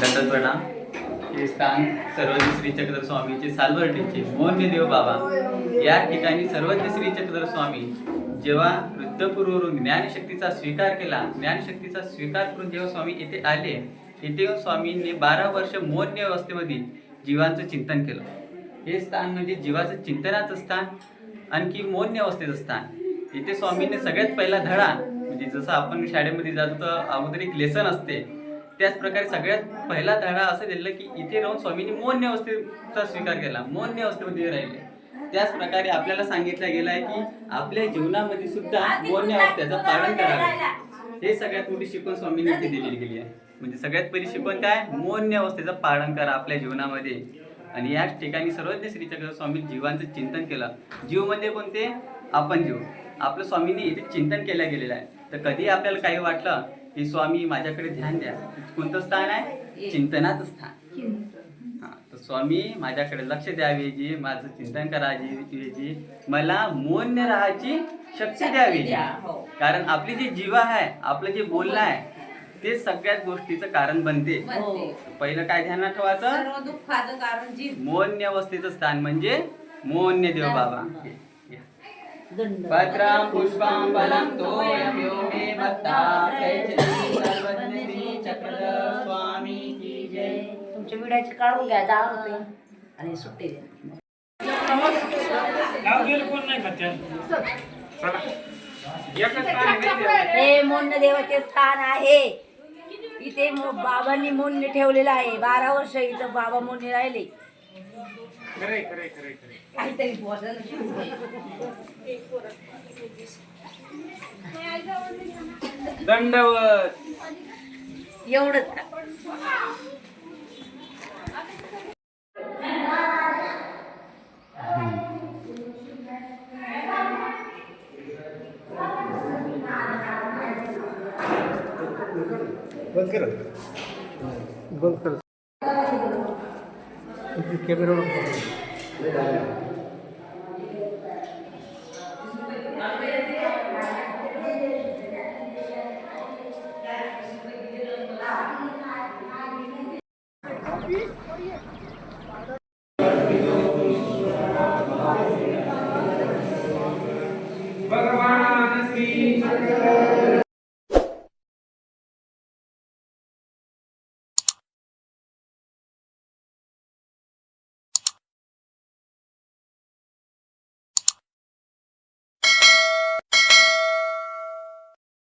दत्तप्रणा हे स्थान सर्वज्ञ श्री चक्रधर स्वामीचे मोन्य देव बाबा. या ठिकाणी सर्वज्ञ श्री चक्रधर स्वामी जेव्हा वृद्धपूर्वरून ज्ञानशक्तीचा स्वीकार केला ज्ञानशक्तीचा स्वीकार करून जेव्हा स्वामी येथे आले येथे येऊन स्वामींनी बारा वर्ष मौन्य अवस्थेमध्ये जीवांचं चिंतन केलं. हे स्थान म्हणजे जीवाचं चिंतनाचं स्थान आणखी मौन्य अवस्थेचं स्थान. इथे स्वामींनी सगळ्यात पहिला धडा म्हणजे जसं आपण शाळेमध्ये जातो तर अगोदर एक लेसन असते. त्याच प्रकारे सगळ्यात पहिला धडा असं दिलं की इथे राहून स्वामींनी मौन्य अवस्थेचा स्वीकार केला मौन्य अवस्थेमध्ये राहिले. त्याच प्रकारे आपल्याला सांगितलं गेलं आहे की आपल्या जीवनामध्ये सुद्धा मौन्य अवस्थेचं पालन करावे. हे सगळ्यात मोठी शिकवण स्वामींनी इथे दिलेली गेली आहे. म्हणजे सगळ्यात पहिली शिकवण काय? मौन्य अवस्थेचं पालन करा आपल्या जीवनामध्ये. आणि याच ठिकाणी सर्वज्ञ श्रीचक्र स्वामी जीवांचं चिंतन केलं. जीव म्हणजे कोणते? आपण जीव. आपलं स्वामींनी इथे चिंतन केलं गेलेलं आहे. तर कधी आपल्याला काही वाटलं की स्वामी माझ्याकडे ध्यान द्या. कोणतं स्थान आहे? चिंतनाचं स्थान. हा तर स्वामी माझ्याकडे लक्ष द्यावे जी माझं चिंतन करायची जी मला मौन्य राहायची शक्ती द्यावी जी. कारण आपली जी जीवा आहे आपलं जे बोलणं आहे ते सगळ्यात गोष्टीचं कारण बनते. पहिलं काय ध्यानात ठेवायचं? मौन्य अवस्थेचं स्थान म्हणजे मौन्य देव बाबा. पत्रां पुष्पं फलं तोयम्यो मे भक्ता सर्वज्ञ चक्रधर स्वामी की जय। तुमच्या विड्याची काढून घ्या दहा रुपये. आणि सुट्टी द्या. त्या. हे मोन्य देवाचे स्थान आहे. इथे बाबांनी मोन्य ठेवलेलं आहे. बारा वर्ष इथं बाबा मोन्य राहिले. खरंय खरंय खरंय खरंय. काहीतरी बोलायला दंडवत. एवढंच बंद करा. बंद करा. Hay que verlo un poco. Bhagavan is the